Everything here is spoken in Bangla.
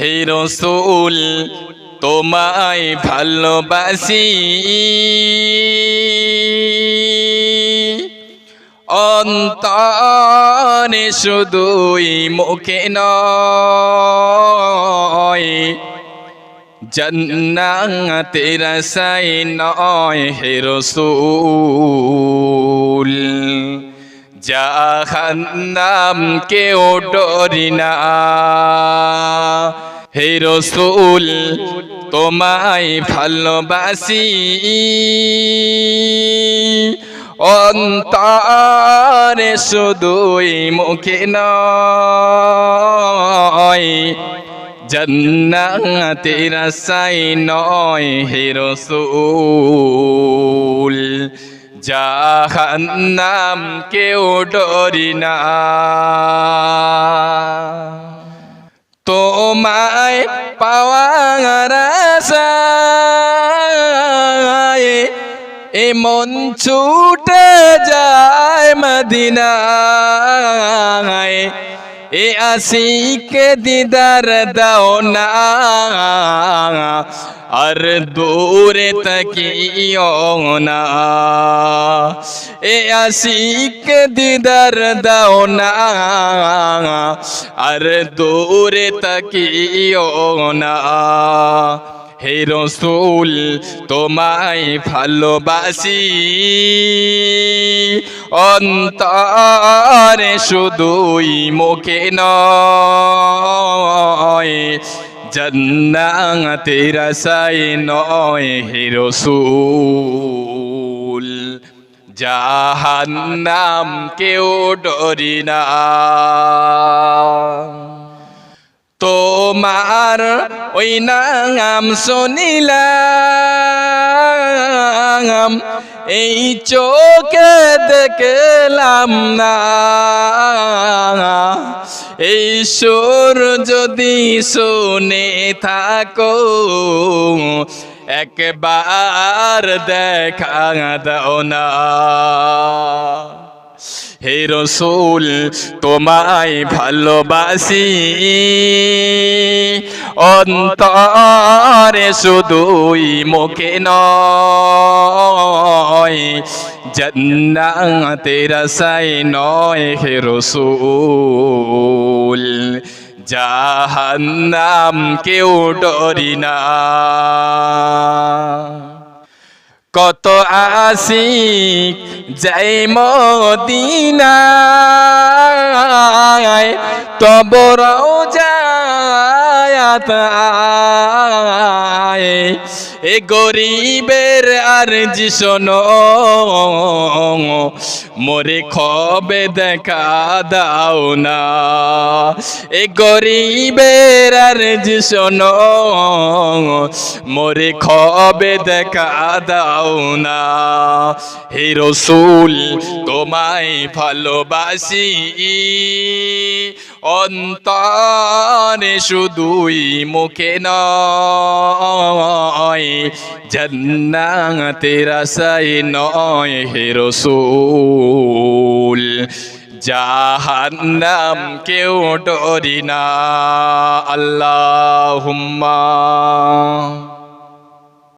হে রসুল, তোমায় ভালোবাসি। অন্তরে শুধুই মুখে নয় জন্নাতের সাই নয় হে রসুল। জাহান্নাম কেউ ডরি না হে রসুল, তোমায় ভালোবাসি। অন্তরে শুধুই মুখে নয় জন্নাতের সাই নয় হে রসুল। জাহান্নাম কেউ ডরি না। এ মন ছুটে যায় মদিনায়। এ আশিকে দিদার দাও না। আর দূরে তাকিও না। এ আশিকে দিদার দাও না। আর দূরে তাকিও না। হে রসুল তোমায় ভালোবাসি। অন্তরে শুধুই মুখে নয় জন্নাতের সাই নয় হে রসুল জাহান্নাম কেউ ডরি না। তোমার ওই নাম শুনিলাম। এই চোখে দেখলাম না। এই সুর যদি শুনে থাকো, একবার দেখা দাও না। হে রসুল, তোমায় ভালোবাসি। অন্তরে শুধুই মুখে নয় জন্নাতের সাই নয় হে রসুল। জাহান্নাম কেউ ডরি না। কত আসি যাই মদিনায় তবরাও আয় এ গরিবের আর শোনো, মোরে খবে দেখা দাও না। এ গরিবের আর শোনো, মোরে খবে দেখা দাও না। হে রসুল, তোমায় ভালোবাসি। অন্তরে শুধুই মুখে নয় জন্নাতের আশাই নয় হে রসুল। জাহান্নাম কেউ ডরি না আল্লাহুম্মা।